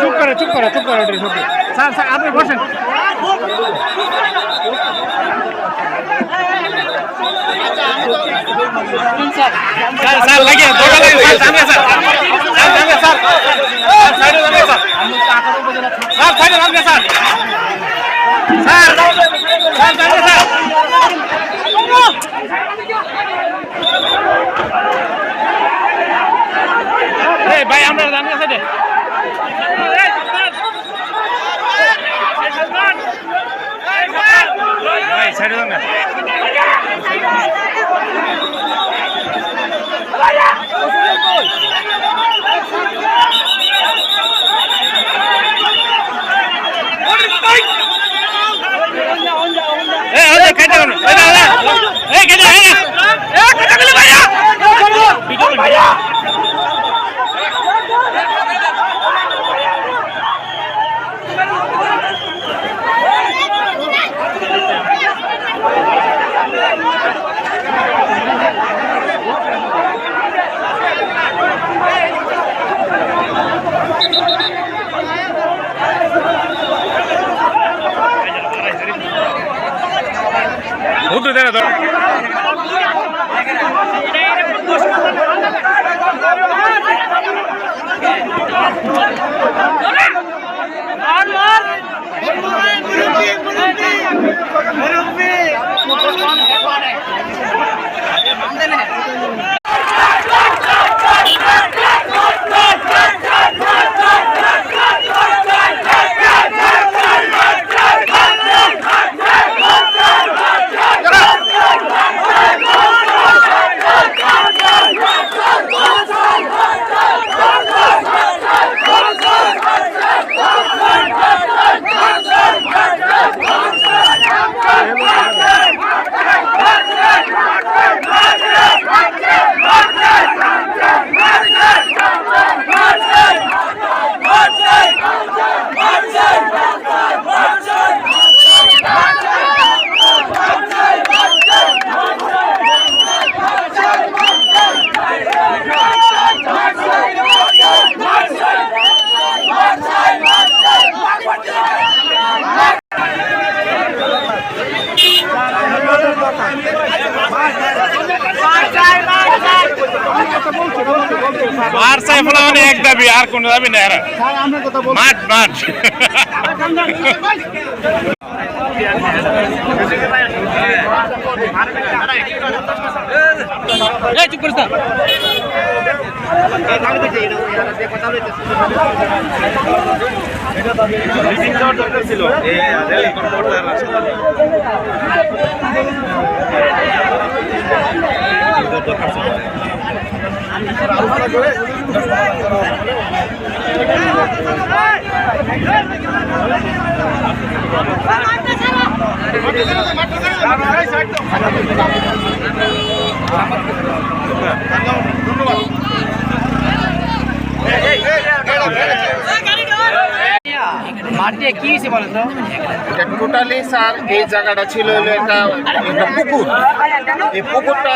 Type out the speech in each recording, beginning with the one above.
চুপ করে চুপ করে চুপ করে স্যার স্যার আপনি বসেন স্যার স্যার লাগে সাইডে ভাই সাইডে জানিয়ে এই ওই কেটে গেল এই না না এই কেটে এই না এই কেটে গেল ভাইয়া ভিডিও ভাইয়া হুদু দেনা দাও আর সাই ফলা মানে এক দাবি আর কোন দাবি না এরা। মাঠ মাঠ। এই চুপ করিস না মাঠে ধন্যবাদ। কি হয়েছে এটা টোটালি স্যার এই জায়গাটা ছিল হলো একটা একটা পুকুর। এই পুকুরটা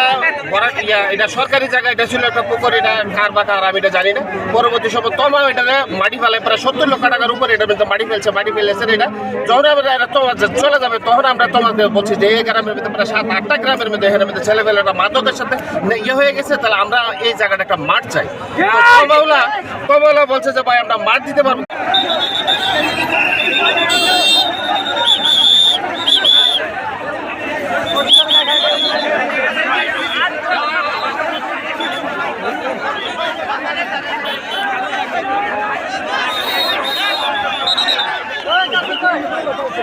ভরাট ইয়া, এটা সরকারি জায়গা, এটা ছিল একটা পুকুর, এটা কার বা কার, আমি এটা জানি না। পরবর্তী সময় তোমা এটা মাটি ফেলে, প্রায় সত্তর লক্ষ টাকার উপরে এটা কিন্তু মাটি ফেলছে, মাটি ফেলেছে এটা যখন আমরা এটা তোমার চলে যাবে, তখন আমরা তোমাদের বলছি যে এই গ্রামের মধ্যে প্রায় সাত আটটা গ্রামের মধ্যে এখানে মধ্যে ছেলেবেলাটা মাদকের সাথে ইয়ে হয়ে গেছে, তাহলে আমরা এই জায়গাটা একটা মাঠ চাই। কমলা কমলা বলছে যে, ভাই, আমরা মাঠ দিতে পারব নেতা হচ্ছে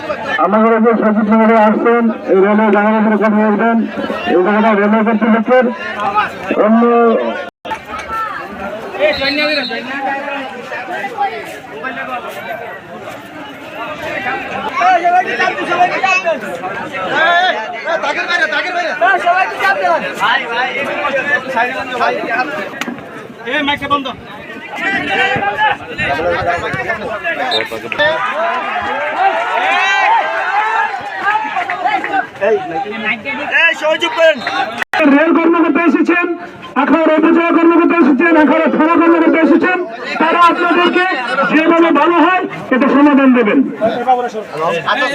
আমাদের যে সচিব নগরে আসছেন এই রেলের জায়গাটা কথা বলবেন এই জায়গাটা রেলওয়ে কর্তৃপক্ষের অন্য বন্ধ রেল কর্মকর্তা এসেছেন আখাউড়া উপজেলা কর্মকর্তা এসেছেন আখাউড়া থানা কর্মকর্তা এসেছেন তারা আপনাদেরকে যেভাবে ভালো হয় এটা সমাধান দেবেন। আচ্ছা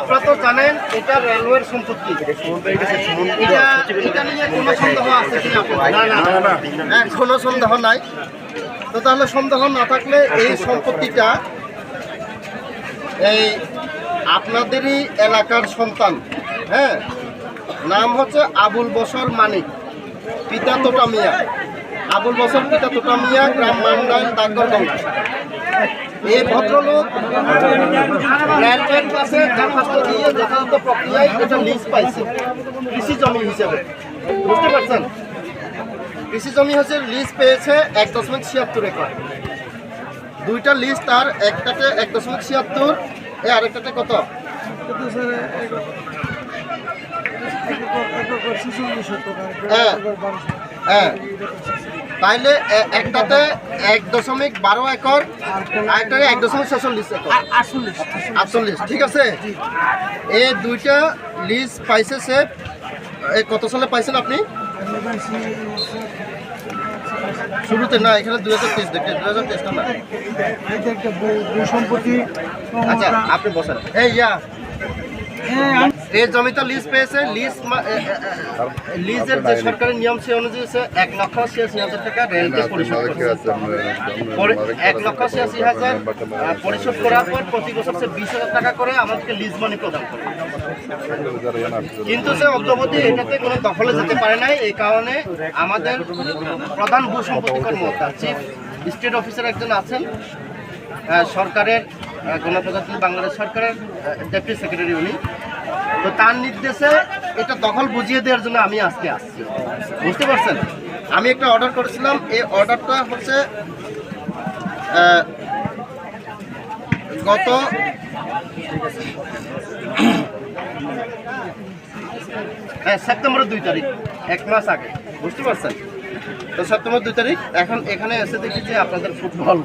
আপনারা তো জানেন এটা রেলওয়ের সম্পত্তি। এটা এটা নিয়ে কোনো সন্দেহ আছে হ্যাঁ, কোনো সন্দেহ নাই। তো তাহলে সন্দেহ না থাকলে এই সম্পত্তিটা এই আপনাদেরই এলাকার সন্তান হ্যাঁ? নাম হচ্ছে আবুল বসর মানিক, পিতা তোটা মিয়া। আবুল বসর পিতা তোটা মিয়া, গ্রাম মান্ডাইল ডাকরগঙ্গা এই ভদ্রলোক যথাযথ প্রক্রিয়ায় লিজ পাইছে, কৃষি জমি হিসেবে। বুঝতে পারছেন? কৃষি জমি হচ্ছে লিজ পেয়েছে এক দশমিক ছিয়াত্তর একর। দুইটা লিজ তার, একটাতে এক দশমিক ছিয়াত্তর এ আরেকটাতে কত? হ্যাঁ হ্যাঁ। তাইলে একটাতে এক দশমিক বারো একর আরেকটাতে এক দশমিক ছেচল্লিশ একর। আটচল্লিশ। ঠিক আছে? এই দুইটা লিজ পাইছে সে এই কত সালে পাইছেন আপনি? শুরুতে না এখানে দু হাজার তেইশ দেখে দু হাজার তেইশটা না আচ্ছা আপনি বসেন। এই ইয়া। এই জমিটা লিজ পেয়েছে, লিজ লিজের যে সরকারি নিয়ম সে অনুযায়ী এক লক্ষ ছিয়াশি হাজার টাকা রেলকে পরিশোধ এক লক্ষ ছিয়াশি হাজার পরিশোধ করার পর প্রতি বছর সে বিশ হাজার টাকা করে আমাদেরকে লিজ মানি প্রদান করে। কিন্তু সে অদ্যবধি এটাতে কোনো দখলে যেতে পারে নাই, এই কারণে আমাদের প্রধান ভূ সম্পত্তি কর্মকর্তা চিফ স্টেট অফিসার একজন আছেন সরকারের গণপ্রজাতন্ত্রী বাংলাদেশ সরকারের ডেপুটি সেক্রেটারি উনি। তো তার নির্দেশে এটা দখল বুঝিয়ে দেওয়ার জন্য আমি আজকে আসছি। বুঝতে পারছেন? আমি একটা অর্ডার করেছিলাম, এই অর্ডারটা হচ্ছে গত হ্যাঁ সেপ্টেম্বরের দুই তারিখ, এক মাস আগে। বুঝতে পারছেন? তো সেপ্টেম্বর দুই তারিখ? এখন এখানে এসে দেখি যে আপনাদের ফুটবল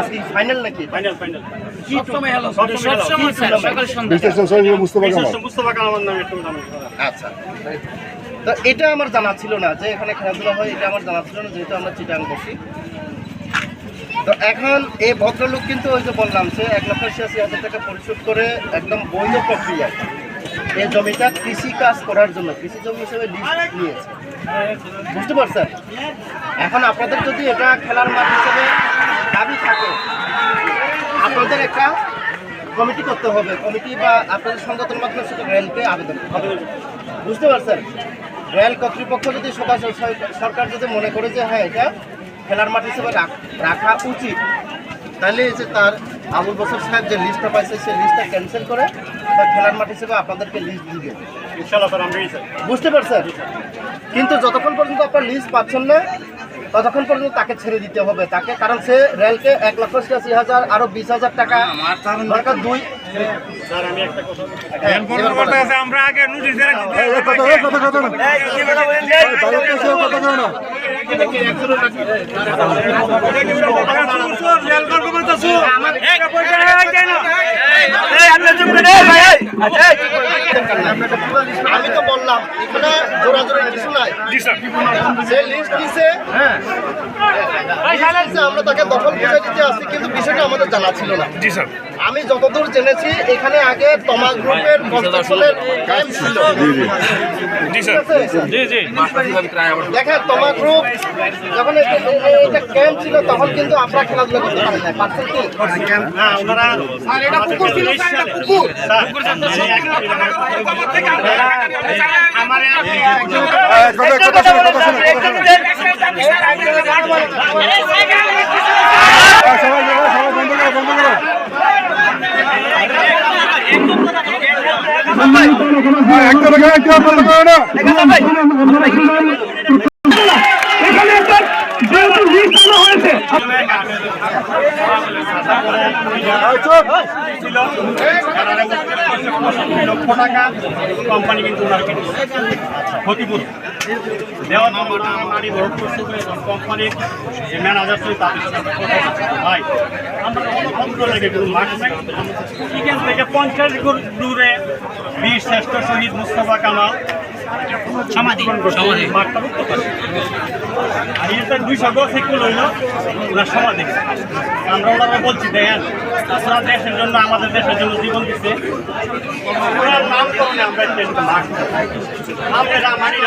আজকে ফাইনাল নাকি? ফাইনাল ফাইনাল আচ্ছা। তো এটা আমার জানা ছিল না যে এখানে খেলাধুলা হয় এটা আমার জানা ছিল না যেহেতু আমরা চিটাং বসি। তো এখন এই ভদ্রলোক কিন্তু ওই যে বললাম সে এক লক্ষ ছিয়াশি হাজার টাকা পরিশোধ করে একদম বৈধ প্রক্রিয়ায় এই জমিটা কৃষি কাজ করার জন্য, কৃষি জমি হিসেবে লিজ নিয়েছে। বুঝতে পারছেন? এখন আপনাদের যদি এটা খেলার মাঠ হিসেবে দাবি থাকে, আপনাদের একটা কমিটি করতে হবে। কমিটি বা আপনাদের সংগঠনের মাধ্যমে সেটা রেলকে আবেদন হবে। বুঝতে পারছেন? রেল কর্তৃপক্ষ যদি সরকার যদি মনে করে যে হ্যাঁ এটা খেলার মাঠ হিসেবে রাখ- রাখা উচিত, তাহলে যে তার আবুল বসর সাহেব যে লিস্টটা পাইছে, সেই লিস্টটা ক্যান্সেল করে খেলার মাঠ হিসেবে আপনাদেরকে লিস্ট দিবে ইনশাআল্লাহ স্যার আমরা স্যার বুঝতে পারছেন? কিন্তু যতক্ষণ পর্যন্ত আপনার লিস্ট পাচ্ছেন না ততক্ষণ পর্যন্ত তাকে ছেড়ে দিতে হবে। তাকে কারণ সে রেলকে এক লক্ষ ছিয়াশি হাজার আরও বিশ হাজার টাকা দরকার দুই আমি একটা কথা হ্যাঁ, এবার বলেন। আমরা আগে নোটিশ আমি তো বললাম এখানে জোরাজোরি কিছু নাই। সে লিস্ট দিছে হ্যাঁ। আমরা তাকে দখল বুঝে দিতে আসছি কিন্তু বিষয়টা আমাদের জানা ছিল না আমি যতদূর জেনেছি এখানে আগে তমা গ্রুপের কনস্ট্রাকশনের ছিল? জি জি দেখেন তোমার গ্রুপ যখন এটা ক্যাম্প ছিল তখন কিন্তু আপনারা খেলাধুলা করতে পারেন না পারছেন কি হ্যাঁ ওনারা স্যার এটা পুকুর ছিল স্যার এটা পুকুর আমার এখানে একটা যেহেতু লিস্ট আনা লক্ষ টাকা কোম্পানি কিন্তু ওনার কিনেছে ক্ষতিপূরণ। দেওয়ার জন্য করছে কোম্পানির যে ম্যানেজার ছিল তাদের সাথে ভাই আমরা লেগে কিন্তু মাঠ নাই। পঞ্চাশ গুণ দূরে বীর শ্রেষ্ঠ শহীদ মুস্তফা কামাল সমাধি সমাধি। মাঠটা উঠতে পারে আর এটা দুইশো গছ একটু লইল ওনার সমাধি। আমরা ওনারা বলছি দেখেন ওরা দেশের জন্য আমাদের দেশের জন্য জীবন দিচ্ছে ওনার নাম আমরা আমরা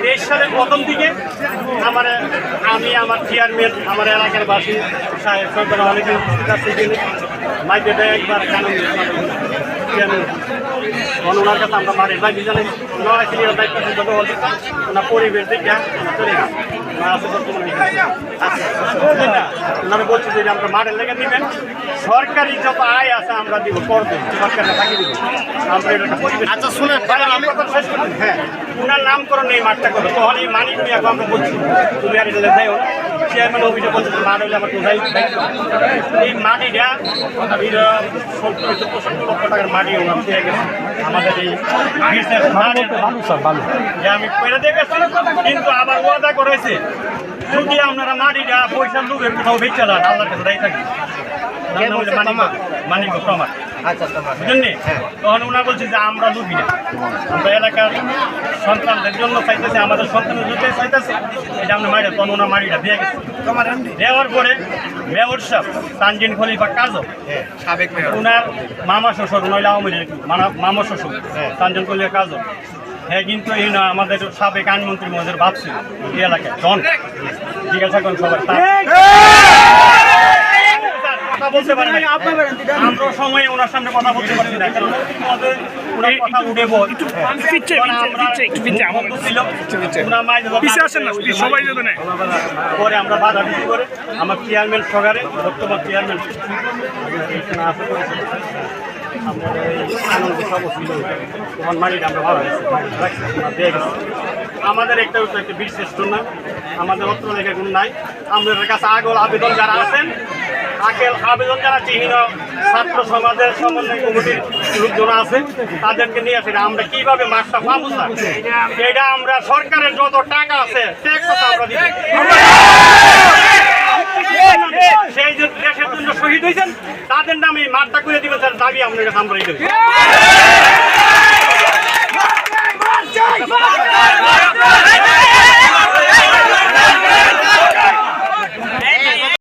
তেইশ সালের প্রথম দিকে আমার, আমি আমার চেয়ারম্যান আমার এলাকার বাসী, সাহেব, সরকার অনেকের কাছ থেকে মাইকে একবার, কানুন চেয়ারম্যান তখন ওনার কাছে আমরা মাঠের বাইরে জানি নয় সিনিয়র দায়িত্ব ছিল তো বলতে ওনার পরিবেশ আমরা চলে গেছি ওনার বলছে যে আমরা মাঠের লেগে দিবেন সরকারি যত আয় আছে আমরা দিব কর দেব সরকারটা বাকি দিব আমরা এটা আচ্ছা শুনে আমি শেষ করি হ্যাঁ। ওনার নামকরণ এই মাঠটা করো। তখন এই মানিক নিয়ে আমরা বলছি তুমি আর এটা যাই না। চেয়ারম্যান অফিসে বলছে মাঠ হইলে আমার কোথায় এই মাটিটা সত্তর পঁচাত্তর লক্ষ টাকার মাটি ওনার পেয়ে গেছে। আমাদের এই যে আমি করে দিয়ে গেছি কিন্তু আবার ওয়াদা করেছে। যদি আপনারা মাটিটা পয়সা লোভে কোথাও বেচে দেন আল্লাহর কাছে দায়ী মানিক প্রমাণ বুঝলেন নি? তখন ওনার বলছে যে আমরা লুবি না। আমরা এলাকার সন্তানদের জন্য চাইতেছে আমাদের সন্তানের জন্য চাইতেছে। এটা আমরা মারি তখন ওনার মাটিটা দিয়ে গেছে। দেওয়ার পরে মেয়র সাহেব তানজিন খলিফা কাজল সাবেক মেয়র। ওনার মামা শ্বশুর নইলে আওয়ামী লীগ মানা- মামা শ্বশুর তানজিন খলিফা কাজল। হ্যাঁ কিন্তু এই না আমাদের সাবেক আইনমন্ত্রী মহাদের ভাব ছিল এই এলাকায়। জন। জিজ্ঞাসা করেন তার- কথা বলতে পারি না। আমরা সময় ওনার সামনে কথা বলতে পারছি না কারণ ওনার কথা উঠে বল। পরে আমরা বাধা বিক্রি করে আমার চেয়ারম্যান সগারে বর্তমান চেয়ারম্যান আছে করেছে। আনন্দ সব ছিল তখন আমরা ভালো গেছি। আমাদের একটা একটা বীর শ্রেষ্ঠ না আমাদের অত্র লেখা কোনো নাই। আমাদের কাছে আগল আবেদন যারা আছেন আকেল আবেদন যারা চিহ্ন ছাত্র সমাজের সমন্বয় কমিটির লোকজন আছে তাদেরকে নিয়ে আসি আমরা কীভাবে মাসটা পাবো না এটা আমরা সরকারের যত টাকা আছে ট্যাক্স সেই যে দেশের জন্য শহীদ হয়েছেন তাদের নামে মাঠটা করে দিবেন স্যার দাবি আমাদের কাছে আমরা এই